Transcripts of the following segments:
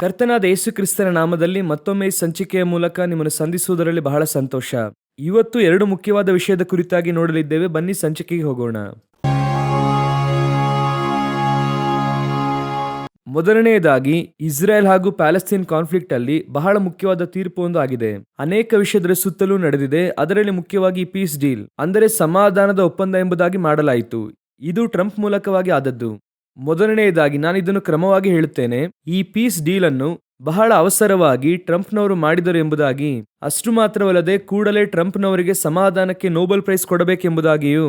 ಕರ್ತನಾದ ಯೇಸು ಕ್ರಿಸ್ತನ ನಾಮದಲ್ಲಿ ಮತ್ತೊಮ್ಮೆ ಸಂಚಿಕೆಯ ಮೂಲಕ ನಿಮ್ಮನ್ನು ಸಂಧಿಸುವುದರಲ್ಲಿ ಬಹಳ ಸಂತೋಷ. ಇವತ್ತು ಎರಡು ಮುಖ್ಯವಾದ ವಿಷಯದ ಕುರಿತಾಗಿ ನೋಡಲಿದ್ದೇವೆ. ಬನ್ನಿ ಸಂಚಿಕೆಗೆ ಹೋಗೋಣ. ಮೊದಲನೆಯದಾಗಿ ಇಸ್ರೇಲ್ ಹಾಗೂ ಪ್ಯಾಲೆಸ್ತೀನ್ ಕಾನ್ಫ್ಲಿಕ್ಟ್ ಅಲ್ಲಿ ಬಹಳ ಮುಖ್ಯವಾದ ತೀರ್ಪು ಒಂದು ಆಗಿದೆ. ಅನೇಕ ವಿಷಯದ ಸುತ್ತಲೂ ನಡೆದಿದೆ. ಅದರಲ್ಲಿ ಮುಖ್ಯವಾಗಿ ಪೀಸ್ ಡೀಲ್, ಅಂದರೆ ಸಮಾಧಾನದ ಒಪ್ಪಂದ ಎಂಬುದಾಗಿ ಮಾಡಲಾಯಿತು. ಇದು ಟ್ರಂಪ್ ಮೂಲಕವಾಗಿ ಆದದ್ದು. ಮೊದಲನೆಯದಾಗಿ ನಾನು ಇದನ್ನು ಕ್ರಮವಾಗಿ ಹೇಳುತ್ತೇನೆ. ಈ ಪೀಸ್ ಡೀಲ್ ಅನ್ನು ಬಹಳ ಅವಸರವಾಗಿ ಟ್ರಂಪ್ನವರು ಮಾಡಿದರು ಎಂಬುದಾಗಿ, ಅಷ್ಟು ಮಾತ್ರವಲ್ಲದೆ ಕೂಡಲೇ ಟ್ರಂಪ್ನವರಿಗೆ ಸಮಾಧಾನಕ್ಕೆ ನೋಬೆಲ್ ಪ್ರೈಸ್ ಕೊಡಬೇಕೆಂಬುದಾಗಿಯೂ,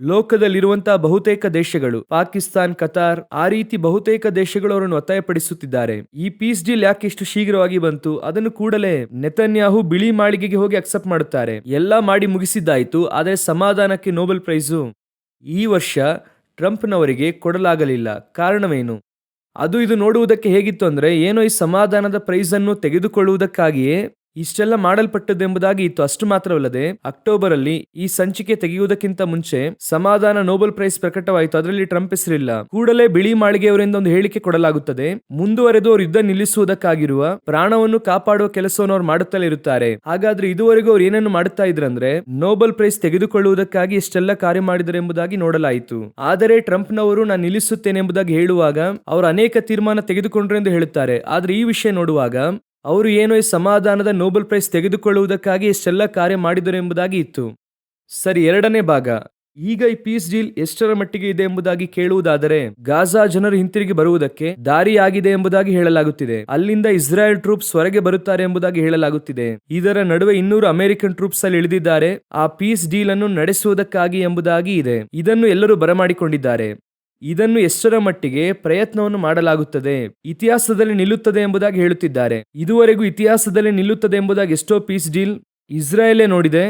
ಲೋಕದಲ್ಲಿರುವಂತಹ ಬಹುತೇಕ ದೇಶಗಳು, ಪಾಕಿಸ್ತಾನ್, ಕತಾರ್, ಆ ರೀತಿ ಬಹುತೇಕ ದೇಶಗಳು ಅವರನ್ನು ಒತ್ತಾಯಪಡಿಸುತ್ತಿದ್ದಾರೆ. ಈ ಪೀಸ್ ಡೀಲ್ ಯಾಕೆ ಇಷ್ಟು ಶೀಘ್ರವಾಗಿ ಬಂತು? ಅದನ್ನು ಕೂಡಲೇ ನೆತನ್ಯಾಹು ಬಿಳಿ ಮಾಳಿಗೆಗೆ ಹೋಗಿ ಅಕ್ಸೆಪ್ಟ್ ಮಾಡುತ್ತಾರೆ. ಎಲ್ಲ ಮಾಡಿ ಮುಗಿಸಿದ್ದಾಯಿತು, ಆದರೆ ಸಮಾಧಾನಕ್ಕೆ ನೋಬೆಲ್ ಪ್ರೈಸು ಈ ವರ್ಷ ಟ್ರಂಪ್ನವರಿಗೆ ಕೊಡಲಾಗಲಿಲ್ಲ. ಕಾರಣವೇನು? ಅದು ಇದು ನೋಡುವುದಕ್ಕೆ ಹೇಗಿತ್ತು ಅಂದರೆ ಏನೋ ಈ ಸಮಾಧಾನದ ಪ್ರೈಸನ್ನು ತೆಗೆದುಕೊಳ್ಳುವುದಕ್ಕಾಗಿಯೇ ಇಷ್ಟೆಲ್ಲ ಮಾಡಲ್ಪಟ್ಟದ್ದೆಂಬುದಾಗಿ ಇತ್ತು ಅಷ್ಟು ಮಾತ್ರವಲ್ಲದೆ ಅಕ್ಟೋಬರ್ ಅಲ್ಲಿ ಈ ಸಂಚಿಕೆ ತೆಗೆಯುವುದಕ್ಕಿಂತ ಮುಂಚೆ ಸಮಾಧಾನ ನೋಬೆಲ್ ಪ್ರೈಸ್ ಪ್ರಕಟವಾಯಿತು. ಅದರಲ್ಲಿ ಟ್ರಂಪ್ ಹೆಸರಿಲ್ಲ. ಕೂಡಲೇ ಬಿಳಿ ಮಾಳಿಗೆಯವರಿಂದ ಒಂದು ಹೇಳಿಕೆ ಕೊಡಲಾಗುತ್ತದೆ. ಮುಂದುವರೆದು ಅವರು ಯುದ್ಧ ನಿಲ್ಲಿಸುವುದಕ್ಕಾಗಿರುವ ಪ್ರಾಣವನ್ನು ಕಾಪಾಡುವ ಕೆಲಸವನ್ನು ಅವರು ಮಾಡುತ್ತಲೇ ಇರುತ್ತಾರೆ. ಹಾಗಾದ್ರೆ ಇದುವರೆಗೂ ಅವ್ರು ಏನನ್ನು ಮಾಡುತ್ತಾ ಇದ್ರಂದ್ರೆ ನೋಬೆಲ್ ಪ್ರೈಸ್ ತೆಗೆದುಕೊಳ್ಳುವುದಕ್ಕಾಗಿ ಇಷ್ಟೆಲ್ಲ ಕಾರ್ಯ ಮಾಡಿದರು ಎಂಬುದಾಗಿ ನೋಡಲಾಯಿತು. ಆದರೆ ಟ್ರಂಪ್ನವರು ನಾನು ನಿಲ್ಲಿಸುತ್ತೇನೆ ಎಂಬುದಾಗಿ ಹೇಳುವಾಗ ಅವರು ಅನೇಕ ತೀರ್ಮಾನ ತೆಗೆದುಕೊಂಡ್ರು ಎಂದು ಹೇಳುತ್ತಾರೆ. ಆದ್ರೆ ಈ ವಿಷಯ ನೋಡುವಾಗ ಅವರು ಏನೋ ಈ ಸಮಾಧಾನದ ನೋಬೆಲ್ ಪ್ರೈಸ್ ತೆಗೆದುಕೊಳ್ಳುವುದಕ್ಕಾಗಿ ಇಷ್ಟೆಲ್ಲ ಕಾರ್ಯ ಮಾಡಿದರು ಎಂಬುದಾಗಿ ಇತ್ತು. ಸರಿ, ಎರಡನೇ ಭಾಗ. ಈಗ ಈ ಪೀಸ್ ಡೀಲ್ ಎಷ್ಟರ ಮಟ್ಟಿಗೆ ಇದೆ ಎಂಬುದಾಗಿ ಕೇಳುವುದಾದರೆ, ಗಾಜಾ ಜನರು ಹಿಂತಿರುಗಿ ಬರುವುದಕ್ಕೆ ದಾರಿಯಾಗಿದೆ ಎಂಬುದಾಗಿ ಹೇಳಲಾಗುತ್ತಿದೆ. ಅಲ್ಲಿಂದ ಇಸ್ರಾಯೇಲ್ ಟ್ರೂಪ್ಸ್ ಹೊರಗೆ ಬರುತ್ತಾರೆ ಎಂಬುದಾಗಿ ಹೇಳಲಾಗುತ್ತಿದೆ. ಇದರ ನಡುವೆ ಇನ್ನೂರು ಅಮೆರಿಕನ್ ಟ್ರೂಪ್ಸ್ ಅಲ್ಲಿ ಇಳಿದಿದ್ದಾರೆ. ಆ ಪೀಸ್ ಡೀಲ್ ಅನ್ನು ನಡೆಸುವುದಕ್ಕಾಗಿ ಎಂಬುದಾಗಿ ಇದೆ. ಇದನ್ನು ಎಲ್ಲರೂ ಬರಮಾಡಿಕೊಂಡಿದ್ದಾರೆ. ಇದನ್ನು ಎಷ್ಟರ ಮಟ್ಟಿಗೆ ಪ್ರಯತ್ನವನ್ನು ಮಾಡಲಾಗುತ್ತದೆ? ಇತಿಹಾಸದಲ್ಲಿ ನಿಲ್ಲುತ್ತದೆ ಎಂಬುದಾಗಿ ಹೇಳುತ್ತಿದ್ದಾರೆ. ಇದುವರೆಗೂ ಇತಿಹಾಸದಲ್ಲಿ ನಿಲ್ಲುತ್ತದೆ ಎಂಬುದಾಗಿ ಎಷ್ಟೋ ಪೀಸ್ ಡೀಲ್ ಇಸ್ರಾಯೇಲೇ ನೋಡಿದೆ,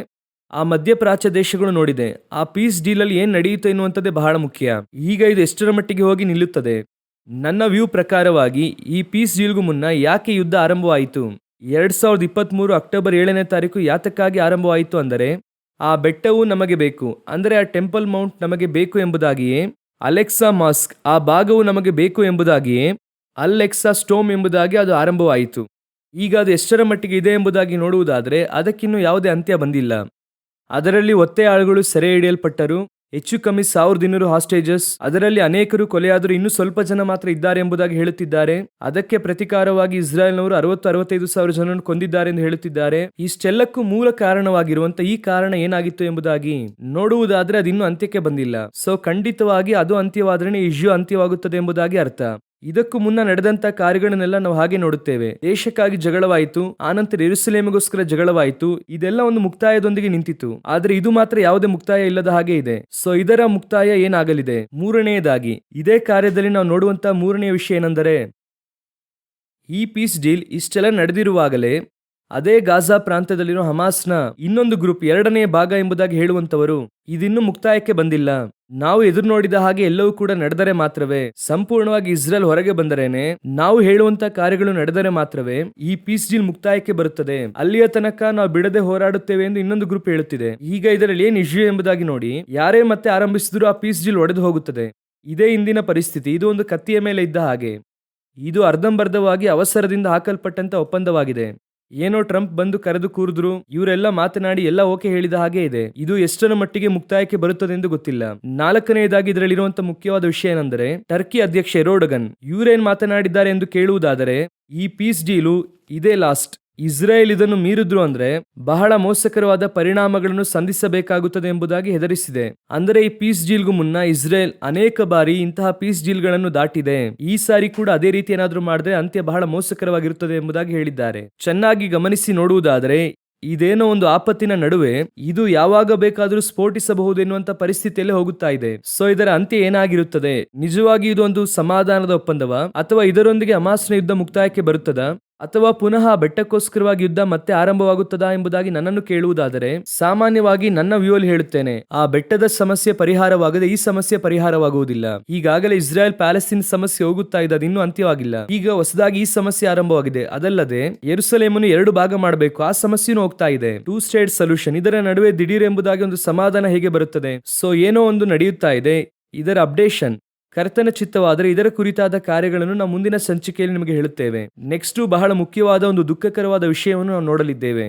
ಆ ಮಧ್ಯಪ್ರಾಚ್ಯ ದೇಶಗಳು ನೋಡಿದೆ. ಆ ಪೀಸ್ ಡೀಲ್ ಅಲ್ಲಿ ಏನ್ ನಡೆಯುತ್ತೆ ಎನ್ನುವಂಥದ್ದೇ ಬಹಳ ಮುಖ್ಯ. ಈಗ ಇದು ಎಷ್ಟರ ಮಟ್ಟಿಗೆ ಹೋಗಿ ನಿಲ್ಲುತ್ತದೆ? ನನ್ನ ವ್ಯೂ ಪ್ರಕಾರವಾಗಿ ಈ ಪೀಸ್ ಡೀಲ್ಗೂ ಮುನ್ನ ಯಾಕೆ ಯುದ್ಧ ಆರಂಭವಾಯಿತು? ಎರಡ್ ಸಾವಿರದ ಇಪ್ಪತ್ತ್ ಅಕ್ಟೋಬರ್ ಏಳನೇ ತಾರೀಕು ಯಾತಕ್ಕಾಗಿ ಆರಂಭವಾಯಿತು ಅಂದರೆ, ಆ ಬೆಟ್ಟವು ನಮಗೆ ಬೇಕು. ಅಂದರೆ ಆ ಟೆಂಪಲ್ ಮೌಂಟ್ ನಮಗೆ ಬೇಕು ಎಂಬುದಾಗಿಯೇ ಅಲೆಕ್ಸಾ ಮಾಸ್ಕ್ ಆ ಭಾಗವು ನಮಗೆ ಬೇಕು ಎಂಬುದಾಗಿ ಅಲೆಕ್ಸಾ ಸ್ಟೋಮ್ ಎಂಬುದಾಗಿ ಅದು ಆರಂಭವಾಯಿತು. ಈಗ ಅದು ಎಷ್ಟರ ಮಟ್ಟಿಗೆ ಇದೆ ಎಂಬುದಾಗಿ ನೋಡುವುದಾದರೆ ಅದಕ್ಕಿನ್ನೂ ಯಾವುದೇ ಅಂತ್ಯ ಬಂದಿಲ್ಲ. ಅದರಲ್ಲಿ ಒತ್ತೆ ಆಳುಗಳು ಸೆರೆ ಹಿಡಿಯಲ್ಪಟ್ಟರು. ಹೆಚ್ಚು ಕಮ್ಮಿ ಸಾವಿರದ ಇನ್ನೂರು ಹಾಸ್ಟೇಜಸ್ ಅದರಲ್ಲಿ ಅನೇಕರು ಕೊಲೆಯಾದರೂ ಇನ್ನೂ ಸ್ವಲ್ಪ ಜನ ಮಾತ್ರ ಇದ್ದಾರೆ ಎಂಬುದಾಗಿ ಹೇಳುತ್ತಿದ್ದಾರೆ. ಅದಕ್ಕೆ ಪ್ರತಿಕಾರವಾಗಿ ಇಸ್ರಾಯೇಲ್ನವರು ಅರವತ್ತು ಅರವತ್ತೈದು ಸಾವಿರ ಜನರನ್ನು ಕೊಂದಿದ್ದಾರೆ ಎಂದು ಹೇಳುತ್ತಿದ್ದಾರೆ. ಇಷ್ಟೆಲ್ಲಕ್ಕೂ ಮೂಲ ಕಾರಣವಾಗಿರುವಂತಹ ಈ ಕಾರಣ ಏನಾಗಿತ್ತು ಎಂಬುದಾಗಿ ನೋಡುವುದಾದ್ರೆ ಅದಿನ್ನೂ ಅಂತ್ಯಕ್ಕೆ ಬಂದಿಲ್ಲ. ಸೊ ಖಂಡಿತವಾಗಿ ಅದು ಅಂತ್ಯವಾದ್ರೆ ಇಶ್ಯೂ ಅಂತ್ಯವಾಗುತ್ತದೆ ಎಂಬುದಾಗಿ ಅರ್ಥ. ಇದಕ್ಕೂ ಮುನ್ನ ನಡೆದಂತ ಕಾರ್ಯಗಳನ್ನೆಲ್ಲ ನಾವು ಹಾಗೆ ನೋಡುತ್ತೇವೆ. ದೇಶಕ್ಕಾಗಿ ಜಗಳವಾಯಿತು, ಆನಂತರ ಎರುಸಲೇಮಗೋಸ್ಕರ ಜಗಳವಾಯಿತು, ಇದೆಲ್ಲ ಒಂದು ಮುಕ್ತಾಯದೊಂದಿಗೆ ನಿಂತಿತು. ಆದರೆ ಇದು ಮಾತ್ರ ಯಾವುದೇ ಮುಕ್ತಾಯ ಇಲ್ಲದ ಹಾಗೆ ಇದೆ. ಸೊ, ಇದರ ಮುಕ್ತಾಯ ಏನಾಗಲಿದೆ? ಮೂರನೆಯದಾಗಿ, ಇದೇ ಕಾರ್ಯದಲ್ಲಿ ನಾವು ನೋಡುವಂತಹ ಮೂರನೆಯ ವಿಷಯ ಏನೆಂದರೆ, ಈ ಪೀಸ್ ಡೀಲ್ ಇಷ್ಟೆಲ್ಲ ನಡೆದಿರುವಾಗಲೇ ಅದೇ ಗಾಜಾ ಪ್ರಾಂತ್ಯದಲ್ಲಿರೋ ಹಮಾಸ್ನ ಇನ್ನೊಂದು ಗ್ರೂಪ್ ಎರಡನೇ ಭಾಗ ಎಂಬುದಾಗಿ ಹೇಳುವಂತವರು ಇದಿನ್ನೂ ಮುಕ್ತಾಯಕ್ಕೆ ಬಂದಿಲ್ಲ. ನಾವು ಎದುರು ನೋಡಿದ ಹಾಗೆ ಎಲ್ಲವೂ ಕೂಡ ನಡೆದರೆ ಮಾತ್ರವೇ, ಸಂಪೂರ್ಣವಾಗಿ ಇಸ್ರೇಲ್ ಹೊರಗೆ ಬಂದರೇನೆ, ನಾವು ಹೇಳುವಂತ ಕಾರ್ಯಗಳು ನಡೆದರೆ ಮಾತ್ರವೇ, ಈ ಪೀಸ್ ಡೀಲ್ ಮುಕ್ತಾಯಕ್ಕೆ ಬರುತ್ತದೆ. ಅಲ್ಲಿಯ ತನಕ ನಾವು ಬಿಡದೆ ಹೋರಾಡುತ್ತೇವೆ ಎಂದು ಇನ್ನೊಂದು ಗ್ರೂಪ್ ಹೇಳುತ್ತಿದೆ. ಈಗ ಇದರಲ್ಲಿ ಏನ್ ಇಶ್ಯೂ ಎಂಬುದಾಗಿ ನೋಡಿ, ಯಾರೇ ಮತ್ತೆ ಆರಂಭಿಸಿದ್ರು ಆ ಪೀಸ್ ಡೀಲ್ ಒಡೆದು ಹೋಗುತ್ತದೆ. ಇದೇ ಇಂದಿನ ಪರಿಸ್ಥಿತಿ, ಇದು ಒಂದು ಕತ್ತಿಯ ಮೇಲೆ ಇದ್ದ ಹಾಗೆ. ಇದು ಅರ್ಧಂಬರ್ಧವಾಗಿ ಅವಸರದಿಂದ ಹಾಕಲ್ಪಟ್ಟಂತ ಒಪ್ಪಂದವಾಗಿದೆ. ಏನೋ ಟ್ರಂಪ್ ಬಂದು ಕರೆದು ಕೂರಿದ್ರು, ಇವರೆಲ್ಲ ಮಾತನಾಡಿ ಎಲ್ಲ ಓಕೆ ಹೇಳಿದ ಹಾಗೆ ಇದೆ. ಇದು ಎಷ್ಟರ ಮಟ್ಟಿಗೆ ಮುಕ್ತಾಯಕ್ಕೆ ಬರುತ್ತದೆ ಎಂದು ಗೊತ್ತಿಲ್ಲ. ನಾಲ್ಕನೆಯದಾಗಿ ಇದರಲ್ಲಿರುವಂತ ಮುಖ್ಯವಾದ ವಿಷಯ ಏನೆಂದರೆ, ಟರ್ಕಿ ಅಧ್ಯಕ್ಷ ಎರೋಡಗನ್ ಇವರೇನ್ ಮಾತನಾಡಿದ್ದಾರೆ ಎಂದು ಕೇಳುವುದಾದರೆ, ಈ ಪೀಸ್ ಡೀಲು ಇದೇ ಲಾಸ್ಟ್ ಇಸ್ರೇಲ್ ಇದನ್ನು ಮೀರಿದ್ರು ಅಂದ್ರೆ ಬಹಳ ಮೋಸಕರವಾದ ಪರಿಣಾಮಗಳನ್ನು ಸಂಧಿಸಬೇಕಾಗುತ್ತದೆ ಎಂಬುದಾಗಿ ಹೆದರಿಸಿದೆ. ಅಂದರೆ ಈ ಪೀಸ್ ಡೀಲ್ಗೂ ಮುನ್ನ ಇಸ್ರೇಲ್ ಅನೇಕ ಬಾರಿ ಇಂತಹ ಪೀಸ್ ಡೀಲ್ಗಳನ್ನು ದಾಟಿದೆ. ಈ ಸಾರಿ ಕೂಡ ಅದೇ ರೀತಿ ಏನಾದರೂ ಮಾಡಿದ್ರೆ ಅಂತ್ಯ ಬಹಳ ಮೋಸಕರವಾಗಿರುತ್ತದೆ ಎಂಬುದಾಗಿ ಹೇಳಿದ್ದಾರೆ. ಚೆನ್ನಾಗಿ ಗಮನಿಸಿ ನೋಡುವುದಾದರೆ, ಇದೇನೋ ಒಂದು ಆಪತ್ತಿನ ನಡುವೆ ಇದು ಯಾವಾಗ ಬೇಕಾದರೂ ಸ್ಫೋಟಿಸಬಹುದು ಎನ್ನುವಂತ ಪರಿಸ್ಥಿತಿಯಲ್ಲಿ ಹೋಗುತ್ತಾ ಇದೆ. ಸೊ, ಇದರ ಅಂತ್ಯ ಏನಾಗಿರುತ್ತದೆ? ನಿಜವಾಗಿ ಇದು ಒಂದು ಸಮಾಧಾನದ ಒಪ್ಪಂದವ? ಅಥವಾ ಇದರೊಂದಿಗೆ ಅಮಾಸ್ನ ಯುದ್ಧ ಮುಕ್ತಾಯಕ್ಕೆ ಬರುತ್ತದಾ? ಅಥವಾ ಪುನಃ ಬೆಟ್ಟಕ್ಕೋಸ್ಕರವಾಗಿ ಯುದ್ಧ ಮತ್ತೆ ಆರಂಭವಾಗುತ್ತದಾ ಎಂಬುದಾಗಿ ನನ್ನನ್ನು ಕೇಳುವುದಾದರೆ, ಸಾಮಾನ್ಯವಾಗಿ ನನ್ನ ವ್ಯೂ ಅಲ್ಲಿ ಹೇಳುತ್ತೇನೆ, ಆ ಬೆಟ್ಟದ ಸಮಸ್ಯೆ ಪರಿಹಾರವಾಗದೆ ಈ ಸಮಸ್ಯೆ ಪರಿಹಾರವಾಗುವುದಿಲ್ಲ. ಈಗಾಗಲೇ ಇಸ್ರಾಯೇಲ್ ಪ್ಯಾಲೆಸ್ತೀನ್ ಸಮಸ್ಯೆ ಹೋಗುತ್ತಾ ಇದೆ ಅದಿನ್ನೂ ಅಂತ್ಯವಾಗಿಲ್ಲ. ಈಗ ಹೊಸದಾಗಿ ಈ ಸಮಸ್ಯೆ ಆರಂಭವಾಗಿದೆ. ಅದಲ್ಲದೆ ಎರುಸಲೇಮನ್ನು ಎರಡು ಭಾಗ ಮಾಡಬೇಕು. ಆ ಸಮಸ್ಯೆನೂ ಹೋಗ್ತಾ ಇದೆ. ಟೂ ಸ್ಟೇಟ್ ಸೊಲ್ಯೂಷನ್ ಇದರ ನಡುವೆ ದಿಢೀರ್ ಎಂಬುದಾಗಿ ಒಂದು ಸಮಾಧಾನ ಹೇಗೆ ಬರುತ್ತದೆ? ಸೊ ಏನೋ ಒಂದು ನಡೆಯುತ್ತಾ ಇದೆ. ಇದರ ಅಪ್ಡೇಷನ್ ಕರ್ತನ ಚಿತ್ತವಾದರೆ ಇದರ ಕುರಿತಾದ ಕಾರ್ಯಗಳನ್ನು ನಾವು ಮುಂದಿನ ಸಂಚಿಕೆಯಲ್ಲಿ ನಿಮಗೆ ಹೇಳುತ್ತೇವೆ. ನೆಕ್ಸ್ಟ್ ಬಹಳ ಮುಖ್ಯವಾದ ಒಂದು ದುಃಖಕರವಾದ ವಿಷಯವನ್ನು ನಾವು ನೋಡಲಿದ್ದೇವೆ.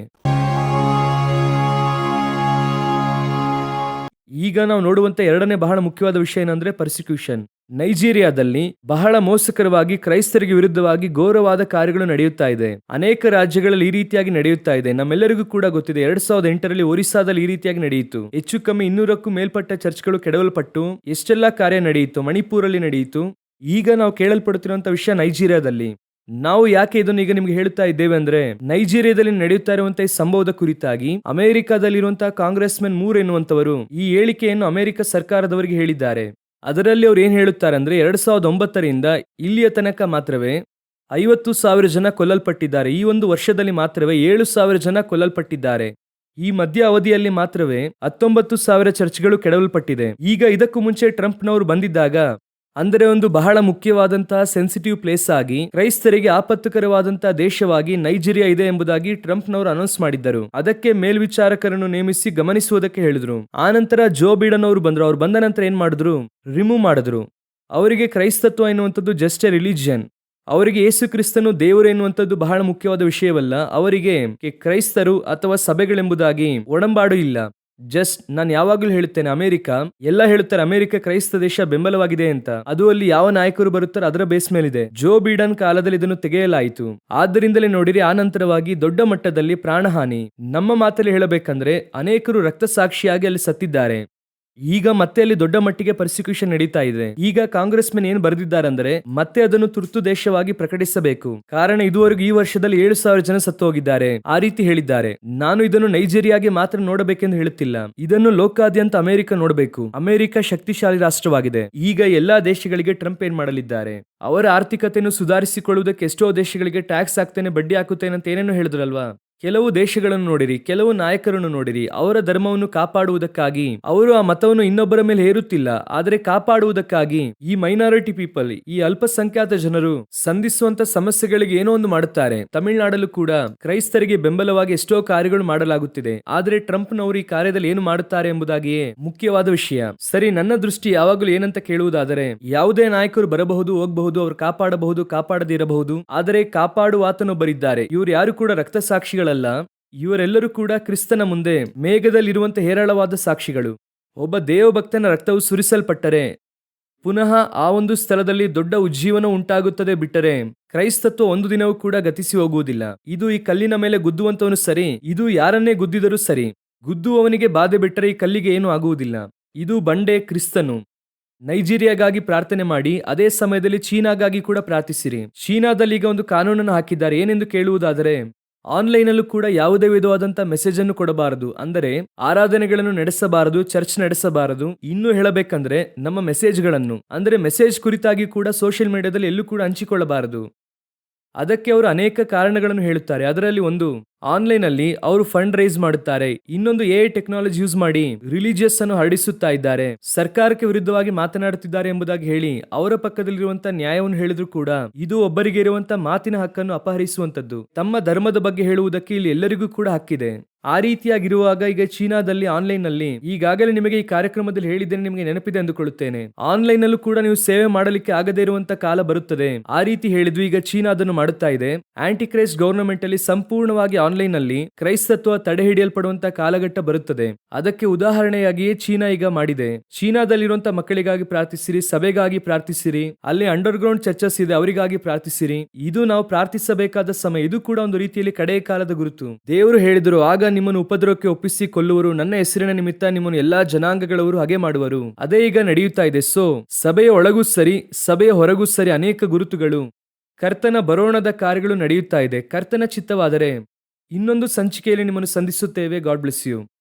ಈಗ ನಾವು ನೋಡುವಂತ ಎರಡನೇ ಬಹಳ ಮುಖ್ಯವಾದ ವಿಷಯ ಏನಂದ್ರೆ ಪರ್ಸಿಕ್ಯೂಷನ್ ನೈಜೀರಿಯಾದಲ್ಲಿ ಬಹಳ ಮೋಸಕರವಾಗಿ ಕ್ರೈಸ್ತರಿಗೆ ವಿರುದ್ಧವಾಗಿ ಘೋರವಾದ ಕಾರ್ಯಗಳು ನಡೆಯುತ್ತಾ ಇದೆ. ಅನೇಕ ರಾಜ್ಯಗಳಲ್ಲಿ ಈ ರೀತಿಯಾಗಿ ನಡೆಯುತ್ತಾ ಇದೆ. ನಮ್ಮೆಲ್ಲರಿಗೂ ಕೂಡ ಗೊತ್ತಿದೆ, ಎರಡ್ ಸಾವಿರದ ಎಂಟರಲ್ಲಿ ಒರಿಸ್ಸಾದಲ್ಲಿ ಈ ರೀತಿಯಾಗಿ ನಡೆಯಿತು. ಹೆಚ್ಚು ಕಮ್ಮಿ ಇನ್ನೂರಕ್ಕೂ ಮೇಲ್ಪಟ್ಟ ಚರ್ಚ್ಗಳು ಕೆಡವಲ್ಪಟ್ಟು ಎಷ್ಟೆಲ್ಲಾ ಕಾರ್ಯ ನಡೆಯಿತು ಮಣಿಪುರಲ್ಲಿ ನಡೆಯಿತು. ಈಗ ನಾವು ಕೇಳಲ್ಪಡುತ್ತಿರುವಂತಹ ವಿಷಯ ನೈಜೀರಿಯಾದಲ್ಲಿ. ನಾವು ಯಾಕೆ ಇದನ್ನು ಈಗ ನಿಮ್ಗೆ ಹೇಳ್ತಾ ಇದ್ದೇವೆ ಅಂದ್ರೆ, ನೈಜೀರಿಯಾದಲ್ಲಿ ನಡೆಯುತ್ತಾ ಇರುವಂತಹ ಈ ಸಂಭವದ ಕುರಿತಾಗಿ ಅಮೆರಿಕದಲ್ಲಿರುವಂತಹ ಕಾಂಗ್ರೆಸ್ ಮೆನ್ ಮೂರ್ ಎನ್ನುವಂತವರು ಈ ಹೇಳಿಕೆಯನ್ನು ಅಮೆರಿಕ ಸರ್ಕಾರದವರಿಗೆ ಹೇಳಿದ್ದಾರೆ. ಅದರಲ್ಲಿ ಅವ್ರು ಏನು ಹೇಳುತ್ತಾರೆ ಅಂದ್ರೆ ಎರಡ್ ಸಾವಿರದ ಒಂಬತ್ತರಿಂದ ಇಲ್ಲಿಯ ತನಕ ಮಾತ್ರವೇ ಐವತ್ತು ಸಾವಿರ ಜನ ಕೊಲ್ಲಲ್ಪಟ್ಟಿದ್ದಾರೆ. ಈ ಒಂದು ವರ್ಷದಲ್ಲಿ ಮಾತ್ರವೇ ಏಳು ಸಾವಿರ ಜನ ಕೊಲ್ಲಲ್ಪಟ್ಟಿದ್ದಾರೆ. ಈ ಮಧ್ಯ ಅವಧಿಯಲ್ಲಿ ಮಾತ್ರವೇ ಹತ್ತೊಂಬತ್ತು ಸಾವಿರ ಚರ್ಚ್ಗಳು ಕೆಡವಲ್ಪಟ್ಟಿದೆ. ಈಗ ಇದಕ್ಕೂ ಮುಂಚೆ ಟ್ರಂಪ್ನವರು ಬಂದಿದ್ದಾಗ ಅಂದರೆ ಒಂದು ಬಹಳ ಮುಖ್ಯವಾದಂತಹ ಸೆನ್ಸಿಟಿವ್ ಪ್ಲೇಸ್ ಆಗಿ, ಕ್ರೈಸ್ತರಿಗೆ ಆಪತ್ತುಕರವಾದಂತಹ ದೇಶವಾಗಿ ನೈಜೀರಿಯಾ ಇದೆ ಎಂಬುದಾಗಿ ಟ್ರಂಪ್ನವರು ಅನೌನ್ಸ್ ಮಾಡಿದ್ದರು. ಅದಕ್ಕೆ ಮೇಲ್ವಿಚಾರಕರನ್ನು ನೇಮಿಸಿ ಗಮನಿಸುವುದಕ್ಕೆ ಹೇಳಿದ್ರು. ಆನಂತರ ಜೋ ಬಿಡನ್ ಅವರು ಬಂದ್ರು. ಅವ್ರು ಬಂದ ನಂತರ ಏನ್ ಮಾಡಿದ್ರು? ರಿಮೂವ್ ಮಾಡಿದ್ರು. ಅವರಿಗೆ ಕ್ರೈಸ್ತತ್ವ ಎನ್ನುವಂಥದ್ದು ಜಸ್ಟ್ ಎ ರಿಲಿಜಿಯನ್ ಅವರಿಗೆ ಯೇಸು ಕ್ರಿಸ್ತನು ದೇವರು ಎನ್ನುವಂಥದ್ದು ಬಹಳ ಮುಖ್ಯವಾದ ವಿಷಯವಲ್ಲ. ಅವರಿಗೆ ಕ್ರೈಸ್ತರು ಅಥವಾ ಸಭೆಗಳೆಂಬುದಾಗಿ ಒಡಂಬಾಡು ಇಲ್ಲ. ಜಸ್ಟ್ ನಾನು ಯಾವಾಗಲೂ ಹೇಳುತ್ತೇನೆ, ಅಮೆರಿಕ, ಎಲ್ಲ ಹೇಳುತ್ತಾರೆ, ಅಮೆರಿಕ ಕ್ರೈಸ್ತ ದೇಶ ಬೆಂಬಲವಾಗಿದೆ ಅಂತ. ಅದು ಅಲ್ಲಿ ಯಾವ ನಾಯಕರು ಬರುತ್ತಾರೆ ಅದರ ಬೇಸ್ ಮೇಲಿದೆ. ಜೋ ಬಿಡನ್ ಕಾಲದಲ್ಲಿ ಇದನ್ನು ತೆಗೆಯಲಾಯಿತು. ಆದ್ದರಿಂದಲೇ ನೋಡಿರಿ, ಆ ನಂತರವಾಗಿ ದೊಡ್ಡ ಮಟ್ಟದಲ್ಲಿ ಪ್ರಾಣಹಾನಿ. ನಮ್ಮ ಮಾತಲ್ಲಿ ಹೇಳಬೇಕಂದ್ರೆ, ಅನೇಕರು ರಕ್ತಸಾಕ್ಷಿಯಾಗಿ ಅಲ್ಲಿ ಸತ್ತಿದ್ದಾರೆ. ಈಗ ಮತ್ತೆ ಅಲ್ಲಿ ದೊಡ್ಡ ಮಟ್ಟಿಗೆ ಪರ್ಸಿಕ್ಯೂಷನ್ ನಡೀತಾ ಇದೆ. ಈಗ ಕಾಂಗ್ರೆಸ್ ಮೆನ್ ಏನ್ ಬರೆದಿದ್ದಾರಂದ್ರೆ, ಮತ್ತೆ ಅದನ್ನು ತುರ್ತು ದೇಶವಾಗಿ ಪ್ರಕಟಿಸಬೇಕು. ಕಾರಣ ಇದುವರೆಗೂ ಈ ವರ್ಷದಲ್ಲಿ ಏಳು ಸಾವಿರ ಜನ ಸತ್ತು ಹೋಗಿದ್ದಾರೆ ಆ ರೀತಿ ಹೇಳಿದ್ದಾರೆ. ನಾನು ಇದನ್ನು ನೈಜೀರಿಯಾಗೆ ಮಾತ್ರ ನೋಡಬೇಕೆಂದು ಹೇಳುತ್ತಿಲ್ಲ. ಇದನ್ನು ಲೋಕಾದ್ಯಂತ ಅಮೆರಿಕ ನೋಡಬೇಕು. ಅಮೆರಿಕ ಶಕ್ತಿಶಾಲಿ ರಾಷ್ಟ್ರವಾಗಿದೆ. ಈಗ ಎಲ್ಲಾ ದೇಶಗಳಿಗೆ ಟ್ರಂಪ್ ಏನ್ ಮಾಡಲಿದ್ದಾರೆ? ಅವರ ಆರ್ಥಿಕತೆಯನ್ನು ಸುಧಾರಿಸಿಕೊಳ್ಳುವುದಕ್ಕೆ ಎಷ್ಟೋ ದೇಶಗಳಿಗೆ ಟ್ಯಾಕ್ಸ್ ಹಾಕ್ತೇನೆ, ಬಡ್ಡಿ ಹಾಕುತ್ತೇನೆ ಅಂತ ಏನೇನೋ ಹೇಳಿದ್ರಲ್ವಾ? ಕೆಲವು ದೇಶಗಳನ್ನು ನೋಡಿರಿ, ಕೆಲವು ನಾಯಕರನ್ನು ನೋಡಿರಿ, ಅವರ ಧರ್ಮವನ್ನು ಕಾಪಾಡುವುದಕ್ಕಾಗಿ, ಅವರು ಆ ಮತವನ್ನು ಇನ್ನೊಬ್ಬರ ಮೇಲೆ ಹೇರುತ್ತಿಲ್ಲ, ಆದರೆ ಕಾಪಾಡುವುದಕ್ಕಾಗಿ ಈ ಮೈನಾರಿಟಿ ಪೀಪಲ್ ಈ ಅಲ್ಪಸಂಖ್ಯಾತ ಜನರು ಸಂಧಿಸುವಂತ ಸಮಸ್ಯೆಗಳಿಗೆ ಏನೋ ಒಂದು ಮಾಡುತ್ತಾರೆ. ತಮಿಳುನಾಡಲ್ಲೂ ಕೂಡ ಕ್ರೈಸ್ತರಿಗೆ ಬೆಂಬಲವಾಗಿ ಎಷ್ಟೋ ಕಾರ್ಯಗಳು ಮಾಡಲಾಗುತ್ತಿದೆ, ಆದರೆ ಟ್ರಂಪ್ ನವರು ಈ ಕಾರ್ಯದಲ್ಲಿ ಏನು ಮಾಡುತ್ತಾರೆ ಎಂಬುದಾಗಿಯೇ ಮುಖ್ಯವಾದ ವಿಷಯ. ಸರಿ, ನನ್ನ ದೃಷ್ಟಿ ಯಾವಾಗಲೂ ಏನಂತ ಕೇಳುವುದಾದರೆ, ಯಾವುದೇ ನಾಯಕರು ಬರಬಹುದು, ಹೋಗಬಹುದು, ಅವರು ಕಾಪಾಡಬಹುದು ಕಾಪಾಡದಿರಬಹುದು ಆದರೆ ಕಾಪಾಡುವ ಆತನೊಬ್ಬರಿದ್ದಾರೆ ಇವರು ಯಾರು ಕೂಡ ರಕ್ತಸಾಕ್ಷಿಗಳಲ್ಲ ಇವರೆಲ್ಲರೂ ಕೂಡ ಕ್ರಿಸ್ತನ ಮುಂದೆ ಮೇಘದಲ್ಲಿರುವಂತೆ ಹೇರಳವಾದ ಸಾಕ್ಷಿಗಳು. ಒಬ್ಬ ದೇವಭಕ್ತನ ರಕ್ತವು ಸುರಿಸಲ್ಪಟ್ಟರೆ, ಪುನಃ ಆ ಒಂದು ಸ್ಥಳದಲ್ಲಿ ದೊಡ್ಡ ಉಜ್ಜೀವನ ಉಂಟಾಗುತ್ತದೆ ಬಿಟ್ಟರೆ, ಕ್ರೈಸ್ತತ್ವ ಒಂದು ದಿನವೂ ಕೂಡ ಗತಿಸಿ ಹೋಗುವುದಿಲ್ಲ. ಇದು ಈ ಕಲ್ಲಿನ ಮೇಲೆ ಗುದ್ದುವಂತವನು ಸರಿ, ಇದು ಯಾರನ್ನೇ ಗುದ್ದಿದರೂ ಸರಿ. ಗುದ್ದುವವನಿಗೆ ಬಾಧೆ ಬಿಟ್ಟರೆ ಈ ಕಲ್ಲಿಗೆ ಏನೂ ಆಗುವುದಿಲ್ಲ. ಇದು ಬಂಡೆ ಕ್ರಿಸ್ತನು. ನೈಜೀರಿಯಾಗಾಗಿ ಪ್ರಾರ್ಥನೆ ಮಾಡಿ, ಅದೇ ಸಮಯದಲ್ಲಿ ಚೀನಾಗಾಗಿ ಕೂಡ ಪ್ರಾರ್ಥಿಸಿರಿ. ಚೀನಾದಲ್ಲಿ ಈಗ ಒಂದು ಕಾನೂನನ್ನು ಹಾಕಿದ್ದಾರೆ, ಏನೆಂದು ಕೇಳುವುದಾದರೆ ಆನ್ಲೈನ್ ಅಲ್ಲೂ ಕೂಡ ಯಾವುದೇ ವಿಧವಾದಂಥ ಮೆಸೇಜ್ ಅನ್ನು ಕೊಡಬಾರದು. ಅಂದರೆ ಆರಾಧನೆಗಳನ್ನು ನಡೆಸಬಾರದು, ಚರ್ಚ್ ನಡೆಸಬಾರದು. ಇನ್ನೂ ಹೇಳಬೇಕಂದ್ರೆ ನಮ್ಮ ಮೆಸೇಜ್ಗಳನ್ನು. ಅಂದರೆ ಮೆಸೇಜ್ ಕುರಿತಾಗಿ ಕೂಡ ಸೋಷಿಯಲ್ ಮೀಡಿಯಾದಲ್ಲಿ ಎಲ್ಲೂ ಕೂಡ ಹಂಚಿಕೊಳ್ಳಬಾರದು. ಅದಕ್ಕೆ ಅವರು ಅನೇಕ ಕಾರಣಗಳನ್ನು ಹೇಳುತ್ತಾರೆ. ಅದರಲ್ಲಿ ಒಂದು ಆನ್ಲೈನ್ ಅಲ್ಲಿ ಅವರು ಫಂಡ್ ರೈಸ್ ಮಾಡುತ್ತಾರೆ. ಇನ್ನೊಂದು ಎ ಟೆಕ್ನಾಲಜಿ ಯೂಸ್ ಮಾಡಿ ರಿಲಿಜಿಯಸ್ ಅನ್ನು ಹರಡಿಸುತ್ತಾ ಇದ್ದಾರೆ. ಸರ್ಕಾರಕ್ಕೆ ವಿರುದ್ಧವಾಗಿ ಮಾತನಾಡುತ್ತಿದ್ದಾರೆ ಎಂಬುದಾಗಿ ಹೇಳಿ ಅವರ ಪಕ್ಕದಲ್ಲಿರುವಂತಹ ನ್ಯಾಯವನ್ನು ಹೇಳಿದ್ರು ಕೂಡ ಇದು ಒಬ್ಬರಿಗೆ ಇರುವಂತಹ ಮಾತಿನ ಹಕ್ಕನ್ನು ಅಪಹರಿಸುವಂತದ್ದು. ತಮ್ಮ ಧರ್ಮದ ಬಗ್ಗೆ ಹೇಳುವುದಕ್ಕೆ ಇಲ್ಲಿ ಎಲ್ಲರಿಗೂ ಕೂಡ ಹಕ್ಕಿದೆ. ಆ ರೀತಿಯಾಗಿರುವಾಗ ಈಗ ಚೀನಾದಲ್ಲಿ ಆನ್ಲೈನ್ನಲ್ಲಿ ಈಗಾಗಲೇ ನಿಮಗೆ ಈ ಕಾರ್ಯಕ್ರಮದಲ್ಲಿ ಹೇಳಿದ್ದೇನೆ ನಿಮಗೆ ನೆನಪಿದೆ ಅಂದುಕೊಳ್ಳುತ್ತೇನೆ. ಆನ್ಲೈನ್ ನಲ್ಲೂ ಕೂಡ ನೀವು ಸೇವೆ ಮಾಡಲಿಕ್ಕೆ ಆಗದೇ ಇರುವಂತಹ ಕಾಲ ಬರುತ್ತದೆ. ಆ ರೀತಿ ಹೇಳಿದ್ವಿ ಈಗ ಚೀನಾ ಅದನ್ನು ಮಾಡುತ್ತಾ ಇದೆ. ಆಂಟಿ ಕ್ರೈಸ್ಟ್ ಗವರ್ನಮೆಂಟ್ ಅಲ್ಲಿ ಸಂಪೂರ್ಣವಾಗಿ ಆನ್ಲೈನ್ ನಲ್ಲಿ ಕ್ರೈಸ್ತತ್ವ ತಡೆ ಹಿಡಿಯಲ್ಪಡುವಂತ ಕಾಲಘಟ್ಟ ಬರುತ್ತದೆ. ಅದಕ್ಕೆ ಉದಾಹರಣೆಯಾಗಿಯೇ ಚೀನಾ ಈಗ ಮಾಡಿದೆ. ಚೀನಾದಲ್ಲಿರುವಂತಹ ಮಕ್ಕಳಿಗಾಗಿ ಪ್ರಾರ್ಥಿಸಿರಿ, ಸಭೆಗಾಗಿ ಪ್ರಾರ್ಥಿಸಿರಿ, ಅಲ್ಲಿ ಅಂಡರ್ ಗ್ರೌಂಡ್ ಚರ್ಚಸ್ ಇದೆ, ಅವರಿಗಾಗಿ ಪ್ರಾರ್ಥಿಸಿರಿ. ಇದು ನಾವು ಪ್ರಾರ್ಥಿಸಬೇಕಾದ ಸಮಯ. ಇದು ಕೂಡ ಒಂದು ರೀತಿಯಲ್ಲಿ ಕಡೆಯ ಕಾಲದ ಗುರುತು. ದೇವರು ಹೇಳಿದರು, ಆಗ ನಿಮ್ಮನ್ನು ಉಪದ್ರವಕ್ಕೆ ಒಪ್ಪಿಸಿ ಕೊಲ್ಲುವರು. ನನ್ನ ಹೆಸರಿನ ನಿಮಿತ್ತ ನಿಮ್ಮನ್ನು ಎಲ್ಲಾ ಜನಾಂಗಗಳವರು ಹಾಗೆ ಮಾಡುವರು. ಅದೇ ಈಗ ನಡೆಯುತ್ತಾ ಇದೆ. ಸೊ, ಸಭೆಯ ಒಳಗೂ ಸರಿ, ಸಭೆಯ ಹೊರಗೂ ಸರಿ ಅನೇಕ ಗುರುತುಗಳು. ಕರ್ತನ ಬರೋಣದ ಕಾರ್ಯಗಳು ನಡೆಯುತ್ತಾ ಇದೆ. ಕರ್ತನ ಚಿತ್ತವಾದರೆ ಇನ್ನೊಂದು ಸಂಚಿಕೆಯಲ್ಲಿ ನಿಮ್ಮನ್ನು ಸಂಧಿಸುತ್ತೇವೆ. God bless you